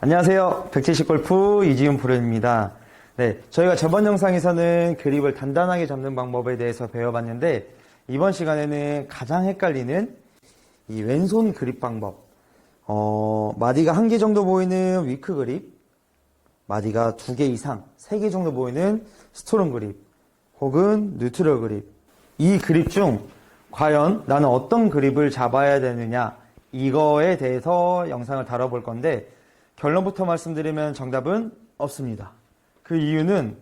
안녕하세요. 170골프 이지훈 프로입니다. 네, 저희가 저번 영상에서는 그립을 단단하게 잡는 방법에 대해서 배워봤는데 이번 시간에는 가장 헷갈리는 이 왼손 그립 방법. 어, 마디가 한 개 정도 보이는 위크 그립, 마디가 두 개 이상, 세 개 정도 보이는 스토론 그립, 혹은 뉴트럴 그립. 이 그립 중 과연 나는 어떤 그립을 잡아야 되느냐, 이거에 대해서 영상을 다뤄볼 건데, 결론부터 말씀드리면 정답은 없습니다. 그 이유는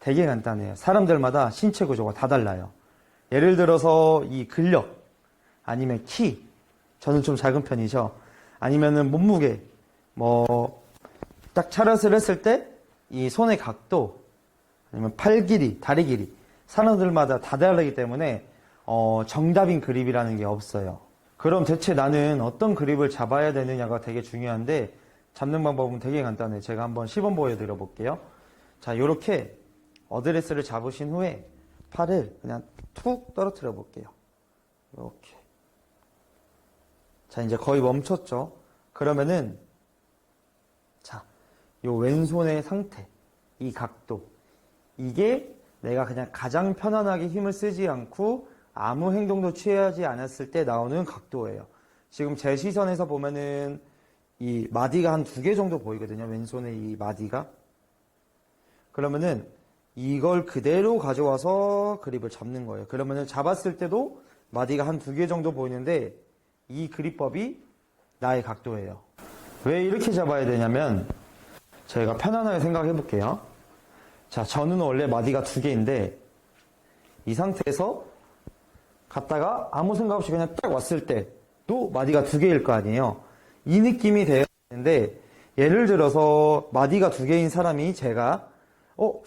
되게 간단해요. 사람들마다 신체 구조가 다 달라요. 예를 들어서 이 근력, 아니면 키, 저는 좀 작은 편이죠. 아니면은 몸무게, 뭐, 딱 차렷을 했을 때 이 손의 각도, 아니면 팔 길이, 다리 길이, 사람들마다 다 다르기 때문에 어, 정답인 그립이라는 게 없어요. 그럼 대체 나는 어떤 그립을 잡아야 되느냐가 되게 중요한데 잡는 방법은 되게 간단해요. 제가 한번 시범 보여드려 볼게요. 자, 요렇게 어드레스를 잡으신 후에 팔을 그냥 툭 떨어뜨려 볼게요. 이렇게. 자, 이제 거의 멈췄죠? 그러면은, 자, 요 왼손의 상태, 이 각도, 이게 내가 그냥 가장 편안하게 힘을 쓰지 않고 아무 행동도 취하지 않았을 때 나오는 각도예요. 지금 제 시선에서 보면은 이 마디가 한 두 개 정도 보이거든요. 왼손에 이 마디가. 그러면은 이걸 그대로 가져와서 그립을 잡는 거예요. 그러면은 잡았을 때도 마디가 한 두 개 정도 보이는데 이 그립법이 나의 각도예요. 왜 이렇게 잡아야 되냐면 저희가 편안하게 생각해 볼게요. 자, 저는 원래 마디가 두 개인데 이 상태에서 갔다가 아무 생각 없이 그냥 딱 왔을 때도 마디가 두 개일 거 아니에요. 이 느낌이 돼야 되는데 예를 들어서 마디가 두 개인 사람이 제가 어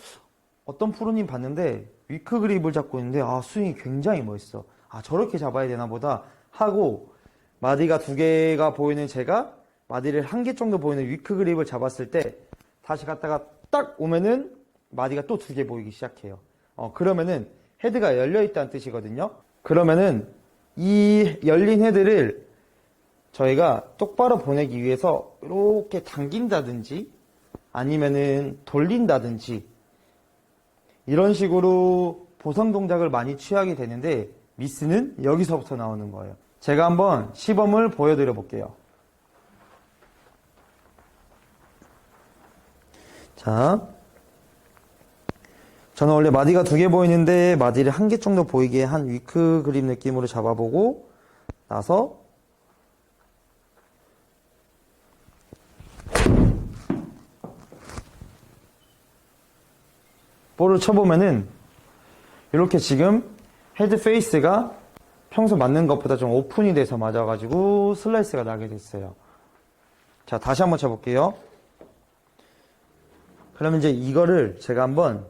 어떤 프로님 봤는데 위크 그립을 잡고 있는데 아 스윙이 굉장히 멋있어. 아 저렇게 잡아야 되나 보다 하고 마디가 두 개가 보이는 제가 마디를 한 개 정도 보이는 위크 그립을 잡았을 때 다시 갔다가 딱 오면은 마디가 또 두 개 보이기 시작해요. 어 그러면은 헤드가 열려 있다는 뜻이거든요. 그러면은 이 열린 헤드를 저희가 똑바로 보내기 위해서 이렇게 당긴다든지 아니면은 돌린다든지 이런 식으로 보상 동작을 많이 취하게 되는데 미스는 여기서부터 나오는 거예요. 제가 한번 시범을 보여드려 볼게요. 자, 저는 원래 마디가 두 개 보이는데 마디를 한 개 정도 보이게 한 위크 그립 느낌으로 잡아보고 나서 볼을 쳐보면은 이렇게 지금 헤드 페이스가 평소 맞는 것보다 좀 오픈이 돼서 맞아가지고 슬라이스가 나게 됐어요. 자, 다시 한번 쳐볼게요. 그러면 이제 이거를 제가 한번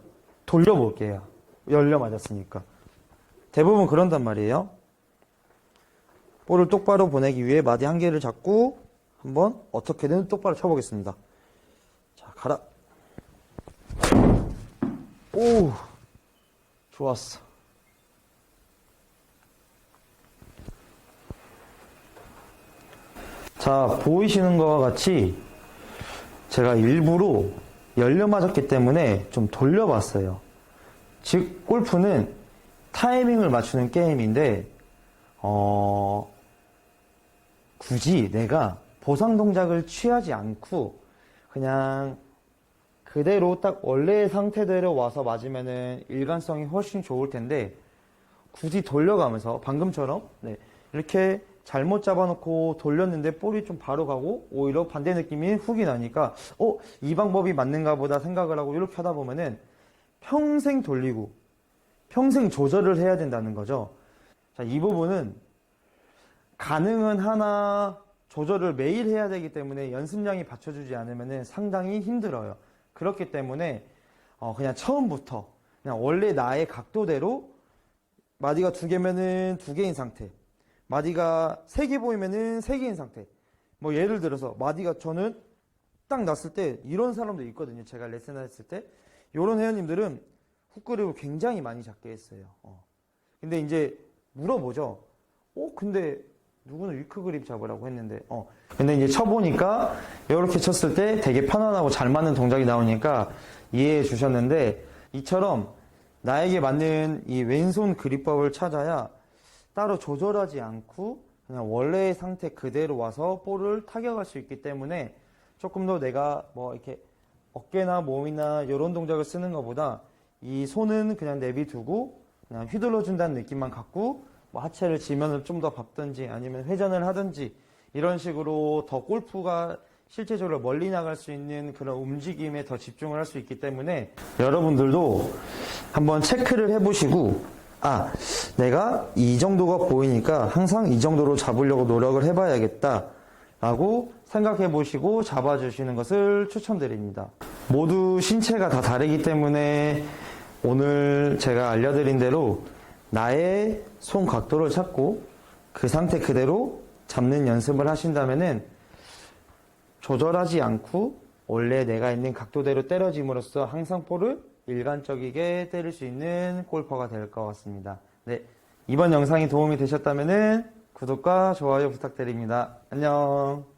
돌려볼게요. 열려 맞았으니까. 대부분 그런단 말이에요. 볼을 똑바로 보내기 위해 마디 한 개를 잡고 한번 어떻게든 똑바로 쳐보겠습니다. 자, 가라. 오, 좋았어. 자, 보이시는 것과 같이 제가 일부러 열려 맞았기 때문에 좀 돌려봤어요. 즉, 골프는 타이밍을 맞추는 게임인데, 어, 굳이 내가 보상 동작을 취하지 않고 그냥 그대로 딱 원래의 상태대로 와서 맞으면은 일관성이 훨씬 좋을 텐데 굳이 돌려가면서 방금처럼 네, 이렇게 잘못 잡아놓고 돌렸는데 볼이 좀 바로 가고 오히려 반대 느낌이 훅이 나니까 어 이 방법이 맞는가 보다 생각을 하고 이렇게 하다 보면은 평생 돌리고 평생 조절을 해야 된다는 거죠. 자, 이 부분은 가능은 하나 조절을 매일 해야 되기 때문에 연습량이 받쳐주지 않으면 상당히 힘들어요. 그렇기 때문에 어, 그냥 처음부터 그냥 원래 나의 각도대로 마디가 두 개면은 두 개인 상태, 마디가 세 개 보이면은 세 개인 상태. 뭐 예를 들어서 마디가 저는 딱 났을 때 이런 사람도 있거든요. 제가 레슨을 했을 때 이런 회원님들은 훅그립을 굉장히 많이 잡게 했어요. 어. 근데 이제 물어보죠. 어 근데 누구는 위크 그립 잡으라고 했는데 어. 근데 이제 쳐보니까 이렇게 쳤을 때 되게 편안하고 잘 맞는 동작이 나오니까 이해해 주셨는데 이처럼 나에게 맞는 이 왼손 그립법을 찾아야 따로 조절하지 않고 그냥 원래의 상태 그대로 와서 볼을 타격할 수 있기 때문에 조금 더 내가 뭐 이렇게 어깨나 몸이나 이런 동작을 쓰는 것보다 이 손은 그냥 내비두고 그냥 휘둘러 준다는 느낌만 갖고 뭐 하체를 지면을 좀 더 밟든지 아니면 회전을 하든지 이런 식으로 더 골프가 실제적으로 멀리 나갈 수 있는 그런 움직임에 더 집중을 할 수 있기 때문에 여러분들도 한번 체크를 해보시고 아 내가 이 정도가 보이니까 항상 이 정도로 잡으려고 노력을 해봐야겠다 라고 생각해 보시고 잡아주시는 것을 추천드립니다. 모두 신체가 다 다르기 때문에 오늘 제가 알려드린 대로 나의 손 각도를 찾고 그 상태 그대로 잡는 연습을 하신다면은 조절하지 않고 원래 내가 있는 각도대로 때려짐으로써 항상 볼을 일관적이게 때릴 수 있는 골퍼가 될 것 같습니다. 네. 이번 영상이 도움이 되셨다면은 구독과 좋아요 부탁드립니다. 안녕.